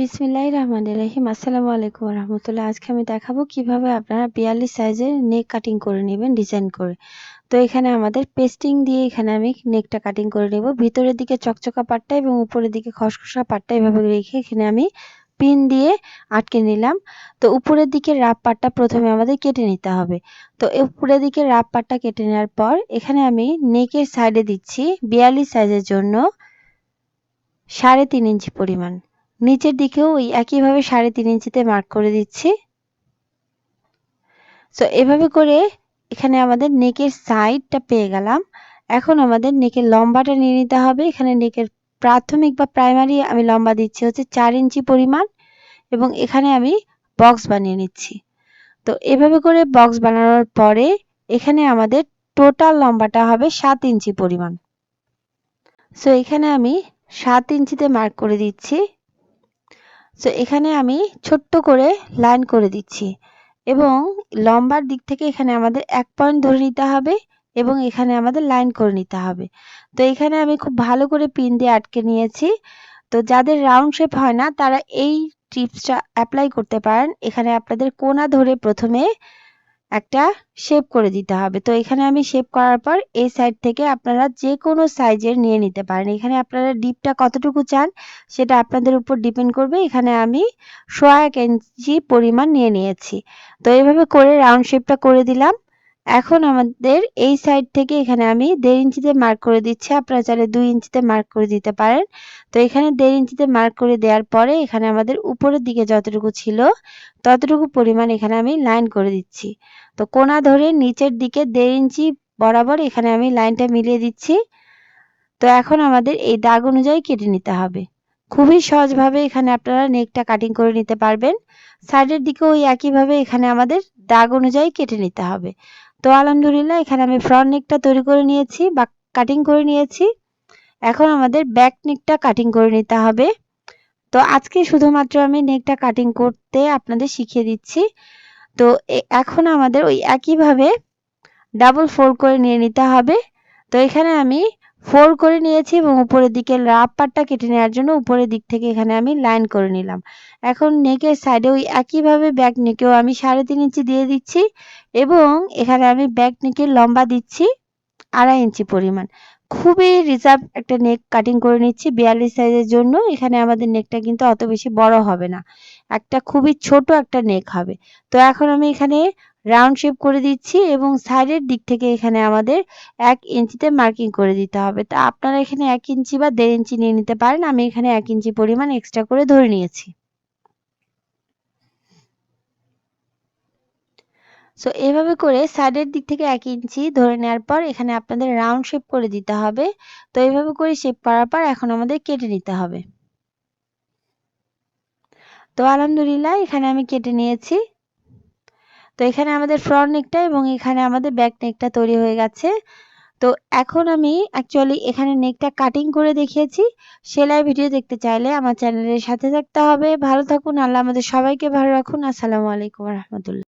বিসমিল্লাহির রহমানির রহিম। আসসালামু আলাইকুম রহমতুল্লাহ আজকে আমি দেখাবো কীভাবে আপনারা বিয়াল্লিশ সাইজের নেক কাটিং করে নেবেন, ডিজাইন করে। তো এখানে আমাদের পেস্টিং দিয়ে এখানে আমি নেকটা কাটিং করে নেব। ভিতরের দিকে চকচকা পাটটা এবং উপরের দিকে খসখসা পাটটা এভাবে রেখে এখানে আমি পিন দিয়ে আটকে নিলাম। তো উপরের দিকে রাপ পাটটা প্রথমে আমাদের কেটে নিতে হবে। তো উপরের দিকে রাপ পাটটা কেটে নেওয়ার পর এখানে আমি নেকের সাইডে দিচ্ছি বিয়াল্লিশ সাইজের জন্য সাড়ে তিন ইঞ্চি পরিমাণ। নিচের দিকেও ওই একইভাবে সাড়ে তিন ইঞ্চিতে মার্ক করে দিচ্ছি। তো এভাবে করে এখানে আমাদের নেকের সাইডটা পেয়ে গেলাম। এখন আমাদের নেকের লম্বাটা নিয়ে নিতে হবে। এখানে নেকের প্রাথমিক বা প্রাইমারি আমি লম্বা দিচ্ছি হচ্ছে চার ইঞ্চি পরিমাণ এবং এখানে আমি বক্স বানিয়ে নিচ্ছি। তো, এভাবে করে বক্স বানানোর পরে এখানে আমাদের টোটাল লম্বাটা হবে সাত ইঞ্চি পরিমাণ। সো এখানে আমি সাত ইঞ্চিতে মার্ক করে দিচ্ছি। সো এখানে আমি ছোট্ট করে লাইন করে দিচ্ছি এবং লম্বার দিক থেকে এখানে আমাদের এক পয়েন্ট ধরে নিতে হবে এবং এখানে আমাদের লাইন করে নিতে হবে। তো, এখানে আমি খুব ভালো করে পিন দিয়ে আটকে নিয়েছি। তো, যাদের রাউন্ড শেপ হয় না, তারা এই টিপসটা অ্যাপ্লাই করতে পারেন। এখানে আপনাদের কোনা ধরে প্রথমে একটা শেপ করে দিতে হবে। তো এখানে আমি শেপ করার পর এই সাইড থেকে আপনারা যে কোনো সাইজের নিয়ে নিতে পারেন। এখানে আপনারা ডিপটা কতটুকু চান সেটা আপনাদের উপর ডিপেন্ড করবে। এখানে আমি সোয়া এক ইঞ্চি পরিমাণ নিয়ে নিয়েছি। তো এইভাবে করে রাউন্ড শেপটা করে দিলাম। এখন আমাদের এই সাইড থেকে এখানে আমি দেড় ইঞ্চিতে মার্ক করে দিচ্ছি। আপনারা চাইলে দুই ইঞ্চিতে মার্ক করে দিতে পারেন। তো এখানে দেড় ইঞ্চিতে মার্ক করে দেওয়ার পরে এখানে আমাদের উপরের দিকে যতটুকু ছিল, ততটুকু পরিমাণ এখানে আমি লাইন করে দিচ্ছি। তো কোনা ধরে নিচের দিকে দেড় ইঞ্চি বরাবর এখানে আমি লাইনটা মিলিয়ে দিচ্ছি। তো এখন আমাদের এই দাগ অনুযায়ী কেটে নিতে হবে। খুবই সহজভাবে এখানে আপনারা নেকটা কাটিং করে নিতে পারবেন। সাইডের দিকে ওই একইভাবে এখানে আমাদের দাগ অনুযায়ী কেটে নিতে হবে। তো আলহামদুলিল্লাহ, এখানে আমি ফ্রন্ট নেকটা তৈরি করে নিয়েছি বা কাটিং করে নিয়েছি। এখন আমাদের ব্যাক নেকটা কাটিং করে নিতে হবে। তো আজকে শুধুমাত্র আমি নেকটা কাটিং করতে আপনাদের শিখিয়ে দিচ্ছি। তো এখন আমাদের ওই একইভাবে ডাবল ফোল্ড করে নিয়ে নিতে হবে। তো এখানে আমি ফোল্ড করে নিয়েছি এবং উপরের দিকে রাপ পাটটা কেটে নেওয়ার জন্য উপরের দিক থেকে এখানে আমি লাইন করে নিলাম। এখন নেকের সাইডে ওই একইভাবে ব্যাক নেকেও আমি সাড়ে তিন ইঞ্চি দিয়ে দিচ্ছি এবং এখানে আমি ব্যাক নেকের লম্বা দিচ্ছি আড়াই ইঞ্চি পরিমাণ। খুবই রিজার্ভ একটা নেক কাটিং করে নিচ্ছি বিয়াল্লিশ সাইজের জন্য, এখানে আমাদের নেকটা কিন্তু অত বেশি বড় হবে না। একটা খুবই ছোট একটা নেক হবে। তো এখন আমি এখানে রাউন্ড শেপ করে দিচ্ছি এবং সাইডের দিক থেকে এখানে আমাদের এক ইঞ্চিতে মার্কিং করে দিতে হবে। তা আপনারা এখানে এক ইঞ্চি বা দেড় ইঞ্চি নিয়ে নিতে পারেন। আমি এখানে এক ইঞ্চি পরিমাণ এক্সট্রা করে ধরে নিয়েছি। সো এভাবে করে সাইডের দিক থেকে এক ইঞ্চি ধরে নেওয়ার পর এখানে আপনাদের রাউন্ড শেপ করে দিতে হবে। তো এইভাবে করে শেপ করার পর এখন আমাদের কেটে নিতে হবে। তো, আলহামদুলিল্লাহ এখানে আমি কেটে নিয়েছি। তো এখানে আমাদের ফ্রন্ট নেকটা এবং এখানে আমাদের ব্যাক নেকটা তৈরি হয়ে গেছে। তো এখন আমি অ্যাকচুয়ালি এখানে নেকটা কাটিং করে দেখিয়েছি। সেলাই ভিডিও দেখতে চাইলে আমার চ্যানেলের সাথে থাকতে হবে। ভালো থাকুন, আল্লাহ আমাদের সবাইকে ভালো রাখুন। আসসালামু আলাইকুম রহমতুল্লাহ।